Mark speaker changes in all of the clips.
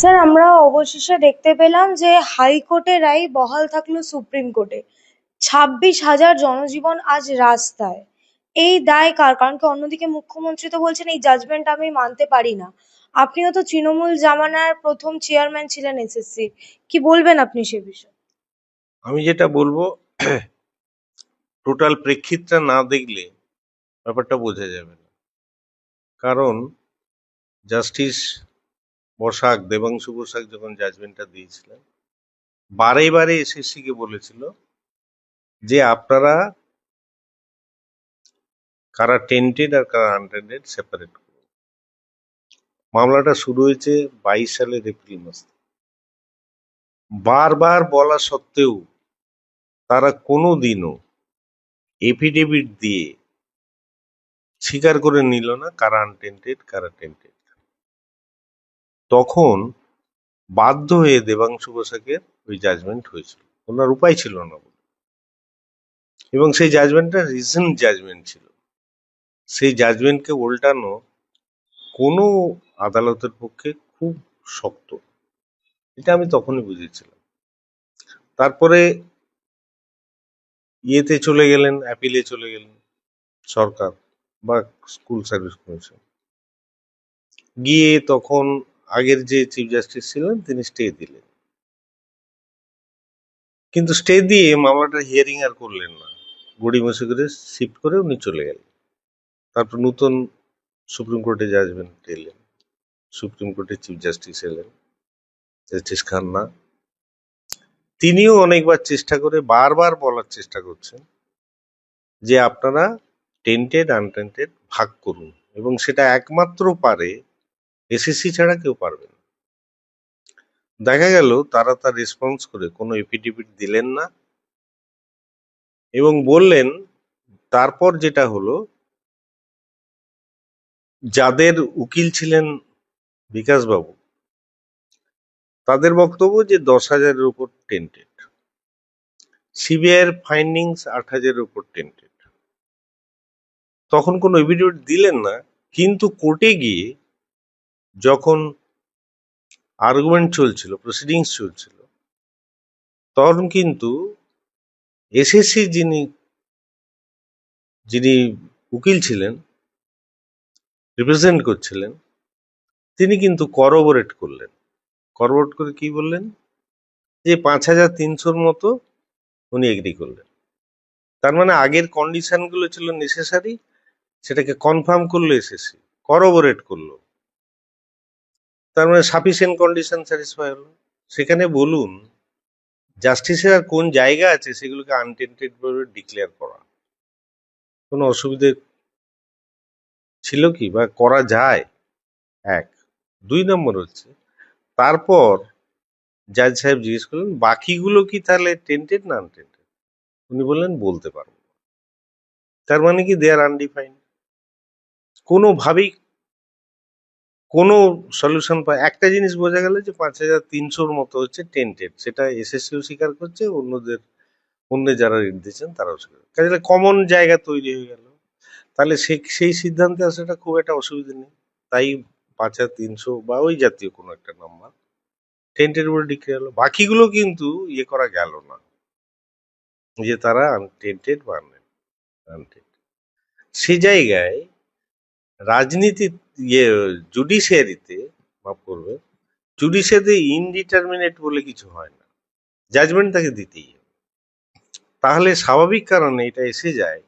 Speaker 1: Sir, আমরা অবশেষে দেখতে পেলাম যে হাইকোর্টের রায় বহাল থাকল সুপ্রিম কোর্টে। ছাব্বিশ হাজার জনজীবন আজ রাস্তায়। এই দায় কার? কারণ কি অন্যদিকে মুখ্যমন্ত্রী তো বলছেন, এই জাজমেন্ট আমি মানতে পারি না। আপনিও তো তৃণমূল জামানার প্রথম চেয়ারম্যান ছিলেন এসএসসি কি বলবেন আপনি সে বিষয়ে?
Speaker 2: আমি যেটা বলব টোটাল প্রেক্ষিতটা না দেখলে ব্যাপারটা বোঝা যাবে না। কারণ জাস্টিস বসাক, দেবাংশু বসাক যখন জাজমেন্টটা দিয়েছিলেন, বারে বারে এসএসসি কে বলেছিল যে আপনারা কারা টেন্টেড আর কারা আনটেন্টেড সেপারেট করুন। মামলাটা শুরু হয়েছে বাইশ সালের এপ্রিল মাস বারবার বলা সত্ত্বেও তারা কোনো দিনও এফিডেভিট দিয়ে স্বীকার করে নিল না কারা আনটেন্টেড কারা টেন্টেড তখন বাধ্য হয়ে দেবাংশু বসাকের ওই জাজমেন্ট হয়েছিল। ওনার উপায় ছিল না বলে। এবং সেই জাজমেন্টটা রিসেন্ট জাজমেন্ট ছিল। সেই জাজমেন্টকে উল্টানো কোনো আদালতের পক্ষে খুব শক্ত। এটা আমি তখনই বুঝেছিলাম। তারপরে ইয়েতে চলে গেলেন অ্যাপিলে চলে গেলেন সরকার বা স্কুল সার্ভিস কমিশন গিয়ে তখন আগের যে চিফ জাস্টিস ছিলেন, তিনি স্টে দিলেন। কিন্তু স্টে দিয়ে মামলাটা হিয়ারিং আর করলেন না। গড়িমসি করে শিফট করে উনি চলে গেলেন। তারপর নতুন সুপ্রিম কোর্টে জাজমেন্ট এলেন। সুপ্রিম কোর্টের চিফ জাস্টিস এলেন জাস্টিস খান্না তিনিও অনেকবার চেষ্টা করে, বারবার বলার চেষ্টা করছেন যে আপনারা টেন্টেড আনটেন্টেড ভাগ করুন। এবং সেটা একমাত্র পারে এসএসসি ছাড়া কেউ পারবে না। দেখা গেল তারা তার রেসপন্স করে কোনো এফিডেভিট দিলেন না এবং বললেন, তারপর যেটা হলো, যাদের উকিল ছিলেন বিকাশবাবু, তাদের বক্তব্য যে দশ হাজারের উপর টেন্টেড সিবিআইয়ের ফাইন্ডিংস আট হাজারের উপর টেন্টেড তখন কোনো এভিডেভিট দিলেন না, কিন্তু কোর্টে গিয়ে যখন আর্গুমেন্ট চলছিল প্রসিডিংস চলছিল, তখন কিন্তু এসএসসি যিনি যিনি উকিল ছিলেন রিপ্রেজেন্ট করছিলেন, তিনি কিন্তু করবোরেট করলেন। করবোরেট করে কি বললেন? যে পাঁচ হাজার তিনশোর মতো উনি এগ্রি করলেন। তার মানে আগের কন্ডিশনগুলো ছিল নেসেসারি সেটাকে কনফার্ম করল এসএসসি করবোরেট করল। তার মানে সাফিসিয়েন্ট কন্ডিশন স্যাটিসফাই হলো। সেখানে বলুন জাস্টিসের আর কোন জায়গা আছে সেগুলোকে আনটেন্টেড ভাবে ডিক্লেয়ার করা? কোনো অসুবিধে ছিল কি বা করা যায়? এক। দুই নম্বর হচ্ছে, তারপর জাজ সাহেব জিজ্ঞেস করলেন, বাকিগুলো কি তাহলে টেন্টেড না আনটেন্টেড উনি বললেন, বলতে পারব তার মানে কি দে আর আনডিফাইন্ড কোনোভাবেই কোনো সলিউশন পায়, একটা জিনিস বোঝা গেল যে পাঁচ হাজার তিনশোর মতো হচ্ছে টেন্টেড সেটা এসএসসিও স্বীকার করছে, অন্যদের, অন্য যারা ঋণ দিচ্ছেন তারাও স্বীকার কাজে কমন জায়গা তৈরি হয়ে গেল। তাহলে সে, সেই সিদ্ধান্তে আসাটা খুব একটা অসুবিধা নেই। তাই পাঁচ হাজার তিনশো বা ওই জাতীয় কোনো একটা নাম্বার টেন্টেড বলে ডিক্লেয়ার হলো। বাকিগুলো কিন্তু ইয়ে করা গেল না। যে তারা আনটেন্টেড বা আনটেন্টেড সে জায়গায় রাজনীতি ইয়ে জুডিশিয়ারিতে মাফ করবে জুডিশিয়ারিতে ইনডিটারমিনেট বলে কিছু হয় না। জাজমেন্ট তাকে দিতেই হবে। তাহলে স্বাভাবিক কারণে এটা এসে যায়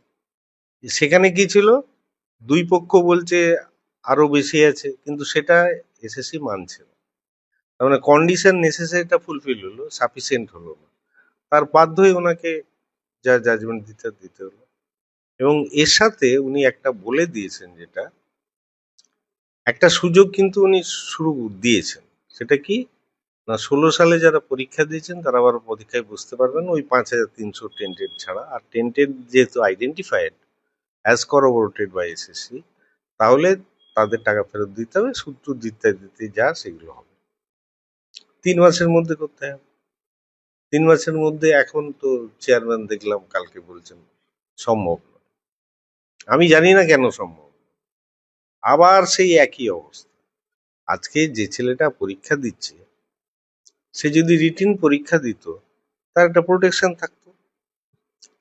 Speaker 2: সেখানে কি ছিল? দুই পক্ষ বলছে আরও বেশি আছে, কিন্তু সেটা এসএসসি মানছে না। তার মানে কন্ডিশন নেসেসারিটা ফুলফিল হলো সাফিসিয়েন্ট হলো না। তার বাধ্য হয়ে ওনাকে যা জাজমেন্ট দিতে দিতে হলো। এবং এর সাথে উনি একটা বলে দিয়েছেন যেটা একটা সুযোগ কিন্তু উনি শুরু দিয়েছেন। সেটা কি? না, ষোলো সালে যারা পরীক্ষা দিয়েছেন, তারা আবার পরীক্ষায় বুঝতে পারবেন ওই পাঁচ হাজার তিনশো টেন্টেড ছাড়া। আর টেন্টেড যেহেতু identified as corroborated by SSC তাহলে তাদের টাকা ফেরত দিতে হবে। সূত্র দিতে দিতে যা সেগুলো হবে। তিন মাসের মধ্যে করতে হবে। তিন মাসের মধ্যে এখন তো চেয়ারম্যান দেখলাম কালকে বলছেন, সম্ভব আমি জানি না কেন সম্ভব। আবার সেই একই অবস্থা। আজকে যে ছেলেটা পরীক্ষা দিচ্ছে, সে যদি রিটিন পরীক্ষা দিত, তার একটা প্রোটেকশন থাকতো।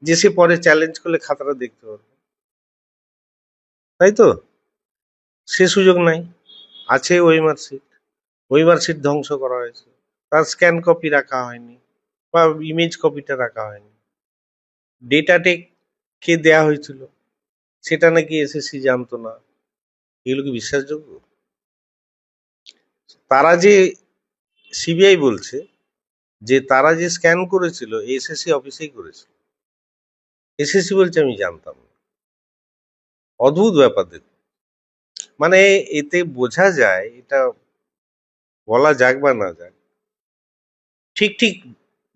Speaker 2: যে সে পরে চ্যালেঞ্জ করলে খাতাটা দেখতে পারবে। তাই তো? সে সুযোগ নাই। আছে ওই মার্কশিট ওই মার্কশিট ধ্বংস করা হয়েছে। তার স্ক্যান কপি রাখা হয়নি বা ইমেজ কপিটা রাখা হয়নি। ডেটাটেক কে দেয়া হয়েছিল, সেটা নাকি এসএসসি জানতো না। এগুলো কি বিশ্বাসযোগ্য? তারা যে সিবিআই বলছে যে তারা যে স্ক্যান করেছিল, এসএসসি অফিসেই করেছিল। এসএসসি বলছে আমি জানতাম না। অদ্ভুত ব্যাপার দেখুন। মানে এতে বোঝা যায়, এটা বলা যাক বা না যাক, ঠিক ঠিক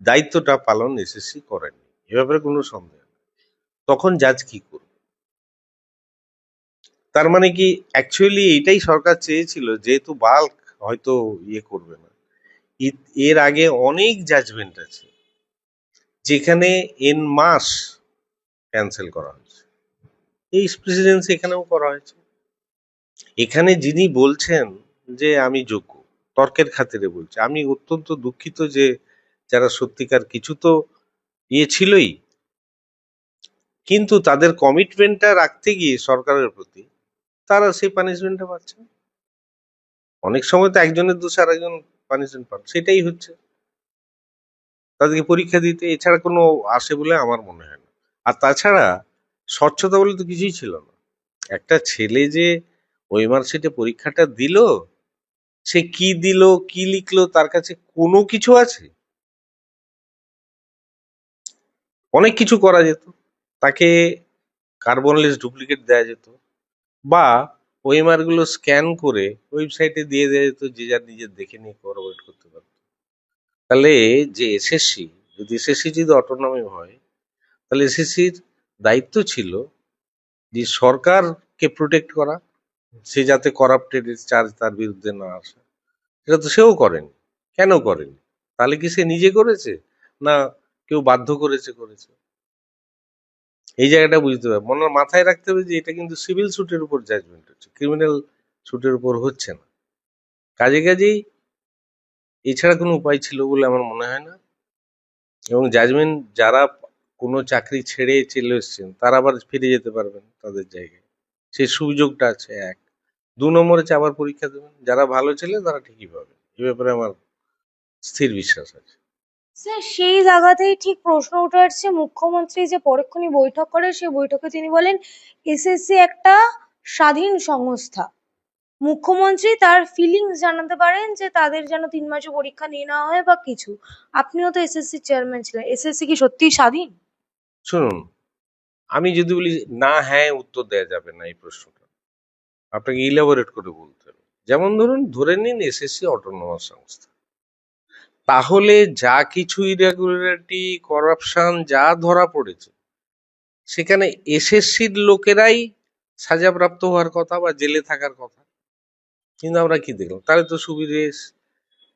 Speaker 2: দায়িত্বটা পালন এসএসসি করেনি। এ ব্যাপারে কোনো সন্দেহ তখন জাজ কি করবে? তার মানে কি অ্যাকচুয়ালি এটাই সরকার চেয়েছিল যেহেতু বাল্ক হয়তো ইয়ে করবে না। এর আগে অনেক জাজমেন্ট আছে, যেখানে এন মাস ক্যান্সেল করা হয়েছে। এই প্রেসিডেন্সি এখানেও করা হয়েছে। এখানে যিনি বলছেন যে আমি যোগ্য, তর্কের খাতিরে বলছে, আমি অত্যন্ত দুঃখিত যে যারা সত্যিকার কিছু তো ইয়ে ছিলই, কিন্তু তাদের কমিটমেন্টটা রাখতে গিয়ে সরকারের প্রতি তারা সেই পানিশমেন্টটা পাচ্ছে। অনেক সময় তো একজনের দোষে আর একজন পানিশমেন্ট পান সেটাই হচ্ছে। তাদেরকে পরীক্ষা দিতে এছাড়া কোনো আসে বলে আমার মনে হয় না। আর তাছাড়া স্বচ্ছতা বলে তো কিছুই ছিল না। একটা ছেলে যে ওই মার্কশিটে পরীক্ষাটা দিল, সে কি দিল, কি লিখলো, তার কাছে কোনো কিছু আছে? অনেক কিছু করা যেত। তাকে কার্বনলেস ডুপ্লিকেট দেওয়া যেত। বা ওএমআরগুলো স্ক্যান করে ওয়েবসাইটে দিয়ে দেওয়া যেত যে যার নিজের দেখে নিয়ে করোবরেট করতে পারত। তাহলে যে এসএসসি যদি এসএসসি যদি অটোনমি হয়, তাহলে এসএসসির দায়িত্ব ছিল যে সরকারকে প্রোটেক্ট করা, সে যাতে করাপ্টেড চার্জ তার বিরুদ্ধে না আসে। সেটা তো সেও করেনি। কেন করেনি? তাহলে কি সে নিজে করেছে? না কেউ বাধ্য করেছে করেছে? এই জায়গাটা বুঝতে হবে মনে মাথায় রাখতে হবে যে এটা কিন্তু সিভিল সুটের উপর জাজমেন্ট হচ্ছে ক্রিমিনাল সুটের উপর হচ্ছে না। কাজে কাজেই এছাড়া কোনো উপায় ছিল বলে আমার মনে হয় না। এবং জাজমেন্ট যারা কোনো চাকরি ছেড়ে চলে এসছেন, তারা আবার ফিরে যেতে পারবেন তাদের জায়গায়। সেই সুযোগটা আছে এক। দু নম্বরে আবার পরীক্ষা দেবেন। যারা ভালো ছেলে, তারা ঠিকই পাবে এ ব্যাপারে আমার স্থির বিশ্বাস আছে।
Speaker 1: স্যার, সেই জায়গাতেই ঠিক প্রশ্ন উঠে আসছে। মুখ্যমন্ত্রী যে পরক্ষণই বৈঠক করে, সেই বৈঠকে তিনি বলেন, এসএসসি একটা স্বাধীন সংস্থা। মুখ্যমন্ত্রী তার ফিলিংস জানাতে পারেন যে তাদের যেন তিন মাসে পরীক্ষা নিয়ে নেওয়া হয় বা কিছু। আপনিও তো এসএসসি চেয়ারম্যান ছিলেন। এসএসসি কি সত্যিই স্বাধীন?
Speaker 2: শুনুন, আমি যদি বলি, না হ্যাঁ উত্তর দেওয়া যাবে না এই প্রশ্নটা। আপনাকে ইলাবোরেট করে বলতে হবে। যেমন ধরুন, ধরে নিন এসএসসি অটোনমাস সংস্থা। তাহলে যা কিছু ইরেগুলারিটি করাপশন যা ধরা পড়েছে, সেখানে এসএসসির লোকেরাই সাজাপ্রাপ্ত হওয়ার কথা বা জেলে থাকার কথা। কিন্তু আমরা কি দেখলাম? তাহলে তো সুবীরেশ,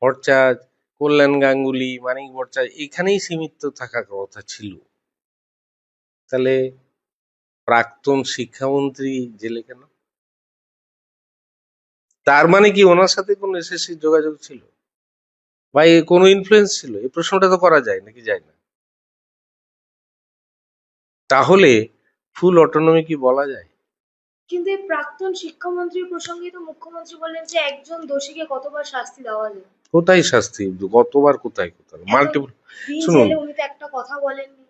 Speaker 2: ভট্টাচার্য, কল্যাণ গাঙ্গুলি, মানিক ভট্টাচার্য, এখানেই সীমিত থাকার কথা ছিল। তাহলে প্রাক্তন শিক্ষামন্ত্রী জেলে কেন? তার মানে কি ওনার সাথে কোনো এসএসসি যোগাযোগ ছিল? বা কোনো ইনফ্লুয়েন্স ছিল? এই প্রশ্নটা তো করা যায় নাকি যায় না? তাহলে ফুল অটোনমি কি বলা যায়?
Speaker 1: কিন্তু এই প্রাক্তন শিক্ষামন্ত্রীর প্রসঙ্গে তো মুখ্যমন্ত্রী বললেন যে একজন দোষীকে কতবার শাস্তি দেওয়া যায়।
Speaker 2: কোথায় শাস্তি? কতবার কোথায় কোথায়? মাল্টিপল শুনুন।
Speaker 1: উনি তো একটা কথা বলেননি।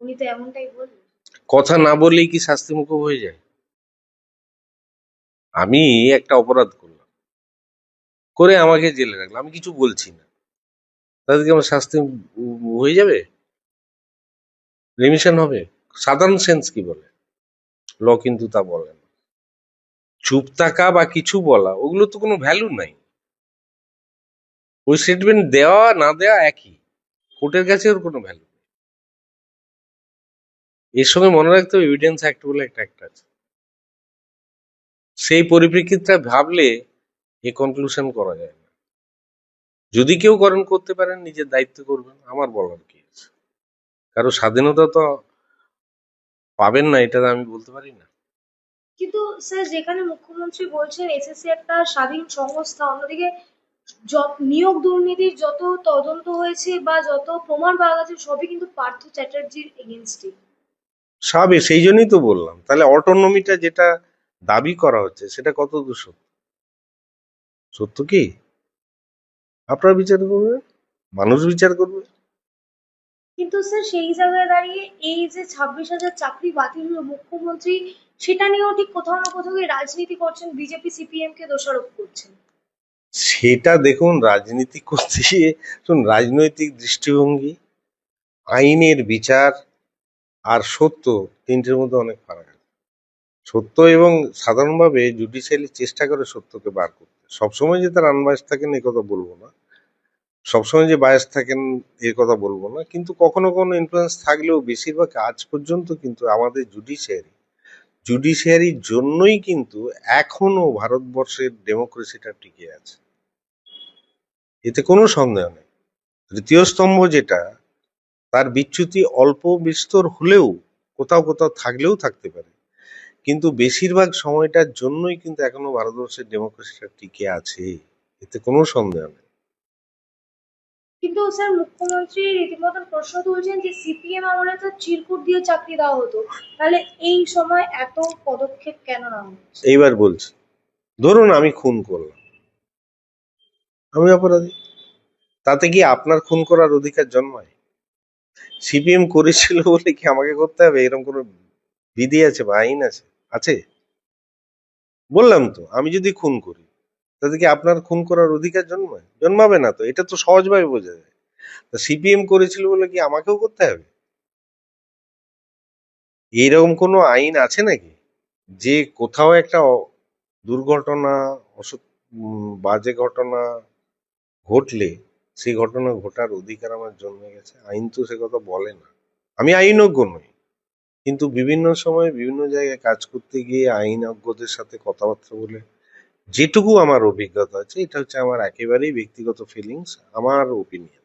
Speaker 1: উনি তো এমনটাই বললেন।
Speaker 2: কথা না বললেই কি শাস্তি মুখ হয়ে যায়? আমি একটা অপরাধ করলাম। করে আমাকে জেলে রাখলাম। আমি কিছু বলছি না। তাদেরকে আমার শাস্তি হয়ে যাবে? রিমিশন হবে? সাধারণ সেন্স কি বলে? ল কিন্তু তা বলে না। চুপ থাকা বা কিছু বলা, ওগুলো তো কোনো ভ্যালু নাই। ওই স্টেটমেন্ট দেওয়া, না দেওয়া একই। কোর্টের কাছে ওর কোনো ভ্যালু নেই। এর সঙ্গে মনে রাখতে হবে এভিডেন্স অ্যাক্ট বলে একটা অ্যাক্ট আছে। সেই পরিপ্রেক্ষিতটা ভাবলে এ কনক্লুশন করা যায় যদি কেউ করেন করতে পারেন নিজের দায়িত্ব করবেন আমার বলার কি আছে? কারও স্বাধীনতা তো পাবেন না এটা আমি বলতে পারি না।
Speaker 1: কিন্তু স্যার যেখানে মুখ্যমন্ত্রী বলছেন এসএসসি একটা স্বাধীন সংস্থা অন্যদিকে নিয়োগ দুর্নীতির যত তদন্ত হয়েছে বা যত প্রমাণ পাওয়া গেছে সবই কিন্তু পার্থ চ্যাটার্জির এগেনস্টে।
Speaker 2: সাবে সেই জন্যই তো বললাম। তাহলে অটোনমিটা যেটা দাবি করা হচ্ছে সেটা কত দূর সত্য? সত্য কি? আপনারা বিচার করবে মানুষ বিচার করবে?
Speaker 1: কিন্তু স্যার সেই জায়গায় দাঁড়িয়ে এই যে ছাব্বিশ হাজার চাকরি বাতিল হলো মুখ্যমন্ত্রী সেটা নিয়েও ঠিক কোথাও না কোথাও রাজনীতি করছেন বিজেপি সিপিএম কে দোষারোপ করছেন।
Speaker 2: সেটা দেখুন রাজনীতি করতে গিয়ে রাজনৈতিক দৃষ্টিভঙ্গি আইনের বিচার আর সত্য তিনটের মধ্যে অনেক ফারাক আছে। সত্য এবং সাধারণভাবে জুডিশিয়ালি চেষ্টা করে সত্যকে বার করতে। সবসময় যে তার আনবায়াস থাকেন, এ কথা বলব না। সবসময় যে বায়াস থাকেন, এ কথা বলব না। কিন্তু কখনো কখনো ইনফ্লুয়েন্স থাকলেও বেশিরভাগ আজ পর্যন্ত কিন্তু আমাদের জুডিশিয়ারি জুডিশিয়ারির জন্যই কিন্তু এখনও ভারতবর্ষের ডেমোক্রেসিটা টিকে আছে। এতে কোনো সন্দেহ নেই। তৃতীয় স্তম্ভ যেটা, তার বিচ্যুতি অল্প বিস্তর হলেও কোথাও কোথাও থাকলেও থাকতে পারে। কিন্তু বেশিরভাগ সময়টার জন্যই কিন্তু এখনও ভারতবর্ষের ডেমোক্রেসিটা টিকে আছে। এতে কোনো সন্দেহ নেই।
Speaker 1: কিন্তু স্যার মুখ্যমন্ত্রী রীতিমতন প্রশ্ন তুলছেন যে সিপিএম আমলে তো চিরকুট দিয়ে চাকরি দেওয়া হতো। তাহলে এই সময় এত পদক্ষেপ কেন হচ্ছে?
Speaker 2: এইবার বলছি। ধরুন আমি খুন করলাম। আমি অপরাধী। তাতে কি আপনার খুন করার অধিকার জন্মায়? সিপিএম করেছিল বলে কি আমাকে করতে হবে? এরকম কোনো বিধি আছে বা আইন আছে আছে? বললাম তো, আমি যদি খুন করি, তাতে কি আপনার খুন করার অধিকার জন্মায়? জন্মাবে না তো, এটা তো সহজভাবে বোঝা যায়। তা সিপিএম করেছিল বলে কি আমাকেও করতে হবে? এইরকম কোনো আইন আছে নাকি? যে কোথাও একটা দুর্ঘটনা বাজে ঘটনা ঘটলে সেই ঘটনা ঘটার অধিকার আমার জন্মে গেছে। আইন তো সে কথা বলে না। আমি আইনজ্ঞ নই। কিন্তু বিভিন্ন সময় বিভিন্ন জায়গায় কাজ করতে গিয়ে আইনজ্ঞদের সাথে কথাবার্তা বলে যেটুকু আমার অভিজ্ঞতা আছে এটা হচ্ছে আমার একেবারেই ব্যক্তিগত ফিলিংস আমার ওপিনিয়ন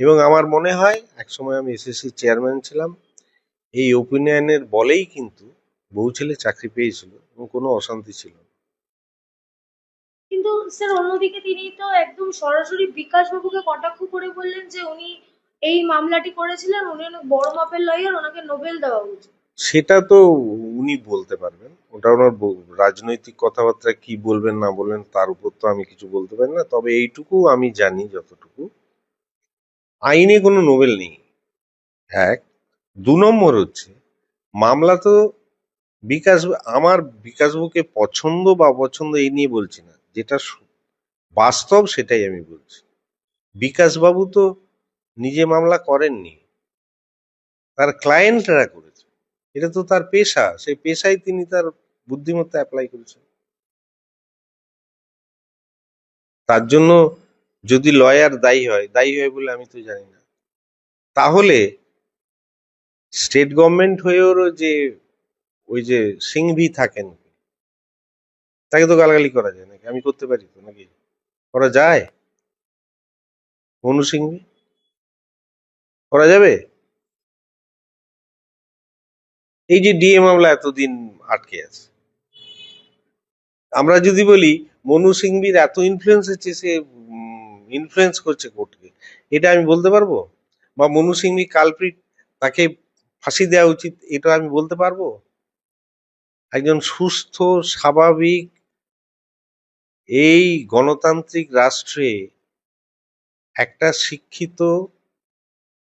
Speaker 2: এবং আমার মনে হয়, একসময় আমি এসএসসি চেয়ারম্যান ছিলাম, এই ওপিনিয়নের বলেই কিন্তু বহু ছেলে চাকরি পেয়েছিল এবং কোনো অশান্তি ছিল না।
Speaker 1: কিন্তু স্যার অন্যদিকে তিনি তো একদম সরাসরি বিকাশ বাবুকে কটাক্ষ করে বললেন যে উনি এই মামলাটি করেছিলেন উনি অনেক বড় মাপের লয়ার ওনাকে নোবেল দেওয়া উচিত।
Speaker 2: সেটা তো উনি বলতে পারবেন। ওটা ওনার রাজনৈতিক কথাবার্তা কি বলবেন, না বলবেন, তার উপর তো আমি কিছু বলতে পারি না। তবে এইটুকু আমি জানি যতটুকু। আইনে কোনো নোবেল নেই। এক। দু নম্বর হচ্ছে, মামলা তো বিকাশ আমার বিকাশবুকে পছন্দ বা অপছন্দ এই নিয়ে বলছি না। যেটা বাস্তব সেটাই আমি বলছি। বিকাশবাবু তো নিজে মামলা করেননি। তার ক্লায়েন্টরা করেছে। এটা তো তার পেশা সেই পেশায় তিনি তার বুদ্ধিমত্তা অ্যাপ্লাই করেছেন। তার জন্য যদি লয়ার দায়ী হয় দায়ী হয় বলে আমি তো জানি না। তাহলে স্টেট গভর্নমেন্ট হয়েও যে ওই যে সিংভি থাকেন, তাকে তো গালাগালি করা যায় নাকি? আমি করতে পারি তো নাকি? করা যায়? মনু সিংভি? করা যাবে? এই যে ডিএ মামলা এতদিন আটকে আছে। আমরা যদি বলি, মনু সিংভির এত ইনফ্লুয়েন্স হচ্ছে সে ইনফ্লুয়েন্স করছে কোর্টকে, এটা আমি বলতে পারব? বা মনু সিংভি কালপ্রিট তাকে ফাঁসি দেওয়া উচিত, এটা আমি বলতে পারব? একজন সুস্থ, স্বাভাবিক, এই গণতান্ত্রিক রাষ্ট্রে একটা শিক্ষিত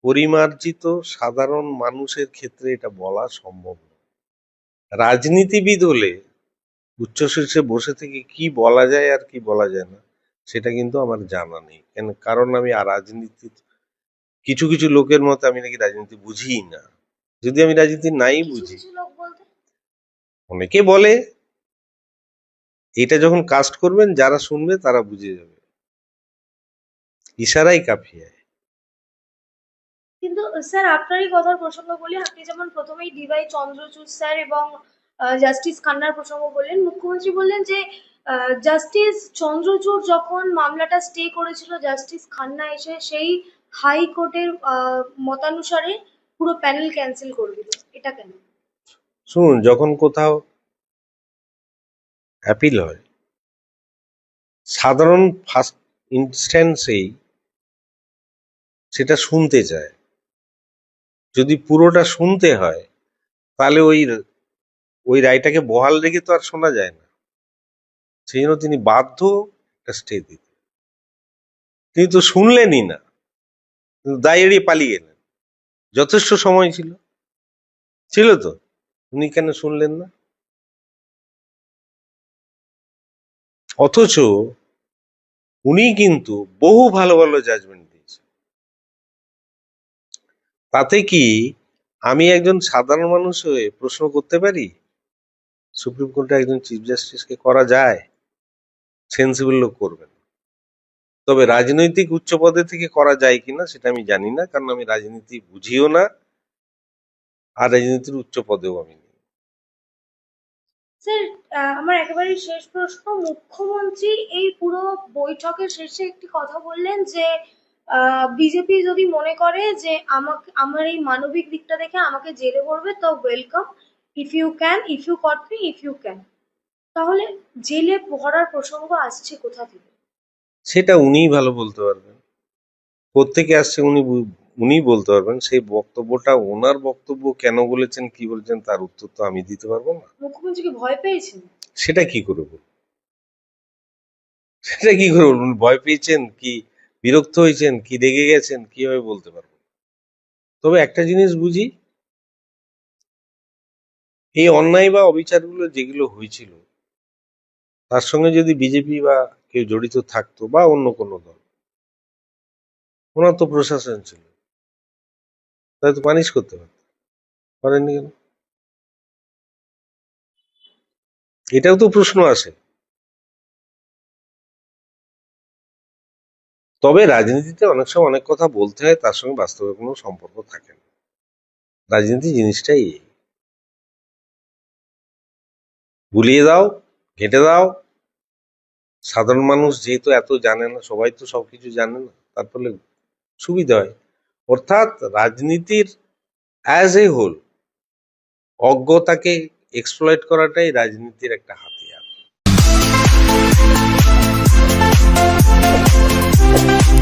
Speaker 2: পরিমার্জিত সাধারণ মানুষের ক্ষেত্রে এটা বলা সম্ভব নয়। রাজনীতিবিদ হলে উচ্চ শীর্ষে বসে থেকে কি বলা যায় আর কি বলা যায় না সেটা কিন্তু আমার জানা নেই। কেন কারণ আমি আর রাজনীতি কিছু কিছু লোকের মতে আমি নাকি রাজনীতি বুঝিই না। যদি আমি রাজনীতি নাই বুঝি অনেকে বলে এটা যখন কাস্ট করবেন যারা শুনবে তারা বুঝে যাবে। ইশারাই কাফিয়া
Speaker 1: কিন্তু স্যার, আপনারই কথার প্রসঙ্গ বলি, আপনি যেমন প্রথমেই ডিভাই চন্দ্রচূড় স্যার এবং জাস্টিস খান্নার প্রসঙ্গ বললেন, মুখ্যমন্ত্রী বললেন যে জাস্টিস চন্দ্রচূড় যখন মামলাটা স্টে করেছিল জাস্টিস খান্না এসে, সেই হাইকোর্টের মতানুসারে পুরো প্যানেল ক্যান্সেল করে দিল। এটা কেন?
Speaker 2: শুনুন, যখন কোথাও অ্যাপিল হয়, সাধারণ ফার্স্ট ইনস্ট্যান্সেই সেটা শুনতে চায়। যদি পুরোটা শুনতে হয়, তাহলে ওই ওই রায়টাকে বহাল রেখে তো আর শোনা যায় না। সেই জন্য তিনি বাধ্য একটা স্টে দিতে তিনি তো শুনলেনই না। কিন্তু দায় এড়িয়ে পালিয়ে গেলেন যথেষ্ট সময় ছিল। ছিল তো। উনি কেন শুনলেন না? অথচ উনি কিন্তু বহু ভালো ভালো জাজমেন্ট তাতে কি আমি একজন সাধারণ মানুষ হয়ে প্রশ্ন করতে পারি? সুপ্রিম কোর্টে একজন চিফ জাস্টিসকে করা যায়? সেন্সিবল লোক করবেন তবে রাজনৈতিক উচ্চ পদে থেকে করা যায় কিনা সেটা আমি জানি না, কারণ আমি রাজনীতি বুঝিও না, আর রাজনীতির উচ্চ পদেও আমি নেই।
Speaker 1: স্যার আমার একেবারে শেষ প্রশ্ন। মুখ্যমন্ত্রী এই পুরো বৈঠকের শেষে একটি কথা বললেন যে বিজেপি যদি মনে করে যে আমাকে আমার এই মানবিক দিকটা দেখে আমাকে জেলে পড়বে তো welcome if you can if you caught me if you can তাহলে জেলে ভরার প্রসঙ্গ আসছে কোথা থেকে?
Speaker 2: সেটা উনিই ভালো বলতে পারবেন। প্রত্যেকে আসছে উনি উনিই বলতে পারবেন। সেই বক্তব্যটা ওনার বক্তব্য কেন বলেছেন কি বলেছেন তার উত্তর তো আমি দিতে পারব না।
Speaker 1: মুখ্যমন্ত্রীকে ভয় পেয়েছেন?
Speaker 2: সেটা কি করে বলব সেটা কি করে বলব? উনি ভয় পেয়েছেন কি? বিরক্ত হয়েছেন, কি রেগে গেছেন, কীভাবে বলতে পারব? তবে একটা জিনিস বুঝি, এই অন্যায় বা অবিচারগুলো যেগুলো হয়েছিল, তার সঙ্গে যদি বিজেপি বা কেউ জড়িত থাকতো বা অন্য কোনো দল, ওনার তো প্রশাসন ছিল তাই তো পানিশ করতে পারত পারেননি কেন? এটাও তো প্রশ্ন আসে। তবে রাজনীতিতে অনেক সময় অনেক কথা বলতে হয়, তার সঙ্গে বাস্তবে কোনো সম্পর্ক থাকে না। রাজনীতি জিনিসটাই এই। ভুলিয়ে দাও, ঘেঁটে দাও। সাধারণ মানুষ যেহেতু এত জানে না, সবাই তো সবকিছু জানে না, তার ফলে সুবিধা হয়। অর্থাৎ রাজনীতির অ্যাজ এ হোল অজ্ঞতাকে এক্সপ্লয়েট করাটাই রাজনীতির একটা হাতিয়ার। Thank you.